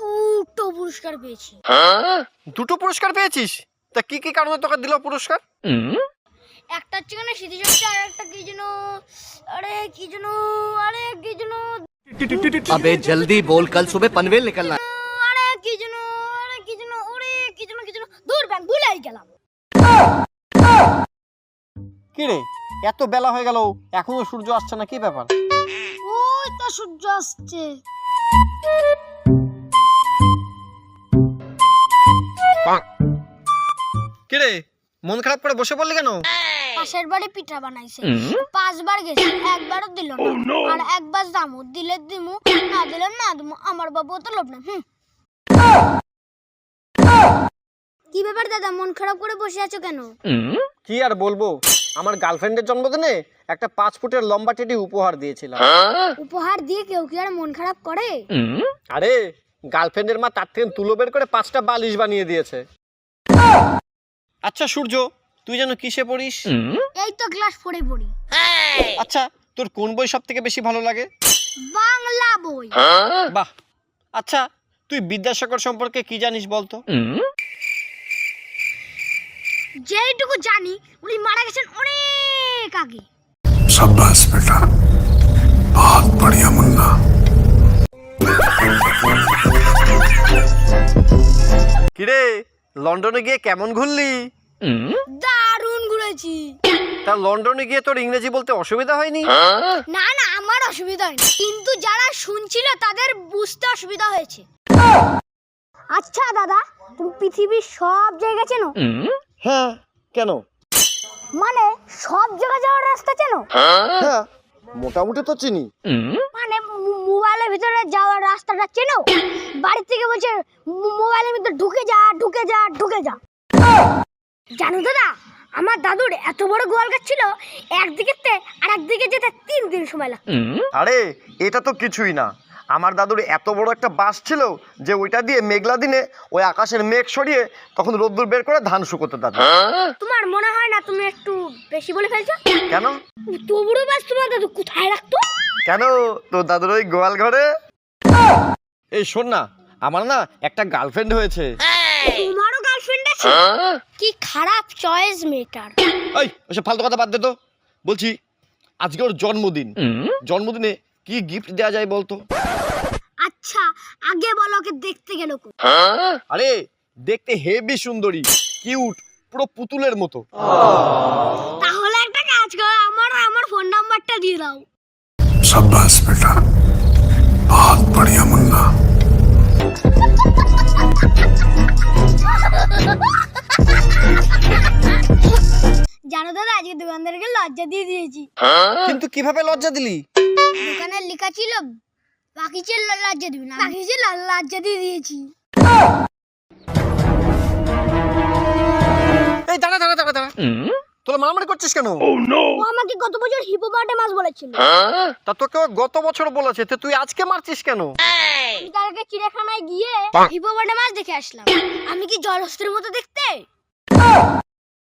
দুটো পুরস্কার পেয়েছি। দুটো পুরস্কার পেয়েছিস? তা কি কি কারণে তোকে দিল পুরস্কার? একটা হচ্ছে কিনা স্মৃতিশক্তি আর একটা কি যেন আরে কি যেন আরে কি যেন আবে জলদি বল কাল সুবে পানভেল নিকলনা। আরে কি যেন আরে কি যেন ওরে কি যেন কি যেন দূর ব্যাং ভুলাই গেলাম। কি রে? এত বেলা হয়ে গেল এখনও সূর্য আসছে না কি ব্যাপার? ওই তো সূর্য আসছে। কি রে মন খারাপ করে বসে পড়লি কেন? পাশের বাড়ি পিঠা বানাইছে। পাঁচবার গেছি একবারও দিল না। আর একবার দামু দিলে দিমু না দিলে না দিমু আমার বাবু তো লোভ না হুম। কি ব্যাপার দাদা মন খারাপ করে বসে আছো কেন? কি আর বলব? আমার গার্লফ্রেন্ডের জন্মদিনে একটা পাঁচ ফুটের লম্বা টেডি উপহার দিয়েছিলাম। উপহার দিয়ে কেউ কি আর মন খারাপ করে? আরে গার্লফ্রেন্ডের মা তার থেকে তুলো বের করে পাঁচটা বালিশ বানিয়ে দিয়েছে। আচ্ছা সূর্য তুই যেন কিসে পড়িস? এই তো ক্লাস ফোরে পড়ি। আচ্ছা তোর কোন বই সব থেকে বেশি ভালো লাগে? বাংলা বই। হ্যাঁ? বাহ! আচ্ছা তুই বিদ্যাসাগর সম্পর্কে কি জানিস বলতো? যেটুকু জানি উনি মারা গেছেন অনেক আগে। সাব্বাস বেটা। বহুত বড়িয়া মুন্না। কিরে লন্ডনে গিয়ে কেমন ঘুরলি? দারুণ ঘুরেছি। তা লন্ডনে গিয়ে তোর ইংরেজি বলতে অসুবিধা হয়নি? না না আমার অসুবিধা হয়নি। কিন্তু যারা শুনছিল তাদের বুঝতে অসুবিধা হয়েছে। আচ্ছা দাদা তুমি পৃথিবীর সব জায়গা চেনো? হ্যাঁ কেন? মানে সব জায়গা যাওয়ার রাস্তা চেনো? হ্যাঁ মোটামুটি তো চিনি। মানে মোবাইলের ভিতরে যাওয়ার রাস্তাটা চেনো? বাড়ি থেকে বলছে মোবাইলের ভিতরে ঢুকে যা ঢুকে যা ঢুকে যা। জানো দাদা আমার দাদুর এত বড় গোয়াল গাছ ছিল একদিকে আর একদিকে যেতে তিন দিন সময় লাগতো। আরে এটা তো কিছুই না। আমার দাদুর এত বড় একটা বাস ছিল যে ওইটা দিয়ে মেঘলা দিনে ওই আকাশের মেঘ সরিয়ে তখন রোদ্দুর বের করে ধান শুকোতো দাদু। তোমার মনে হয় না তুমি একটু বেশি বলে ফেলছো? কেন? তো বড় বাস তোমার দাদু কোথায় রাখতো? কেন? তোর দাদুর ওই গোয়াল ঘরে? এই শোন না আমার না একটা গার্লফ্রেন্ড হয়েছে। তোমারও গার্লফ্রেন্ড আছে? হ্যাঁ? কি খারাপ চয়েস মেটার এই ওসব ফালতু কথা বাদ দে তো। বলছি আজকে ওর জন্মদিন। জন্মদিনে কি গিফট দেওয়া যায় বলতো? আচ্ছা আগে বলো ওকে দেখতে গেল হ্যাঁ? আরে দেখতে হেভি সুন্দরী কিউট পুরো পুতুলের মতো। তাহলে একটা কাজ করো আমার আমার ফোন নাম্বারটা দিয়ে দাও। সাব্বাস বেটা। পারি এমন জানো দাদা আজকে দোকানদারকে লজ্জা দিয়ে দিয়েছি। কিন্তু কীভাবে লজ্জা দিলি? দোকানে লেখা ছিল বাকিচে লজ্জা দিবি না বাকিচে লজ্জা দিয়ে দিয়েছি। এই দাঁড়া দাঁড়া দাঁড়া দাঁড়া। তোরা মারামারি করছিস কেন? ও আমাকে গত বছর হিপোপাটে মাছ বলেছিল। তা তোকে ও গত বছর বলেছে তো তুই আজকে মারছিস কেন? আমি তার আগে চিড়িয়াখানায় গিয়ে হিপোপাটে মাছ দেখে আসলাম। আমি কি জলহস্তির মতো দেখতে?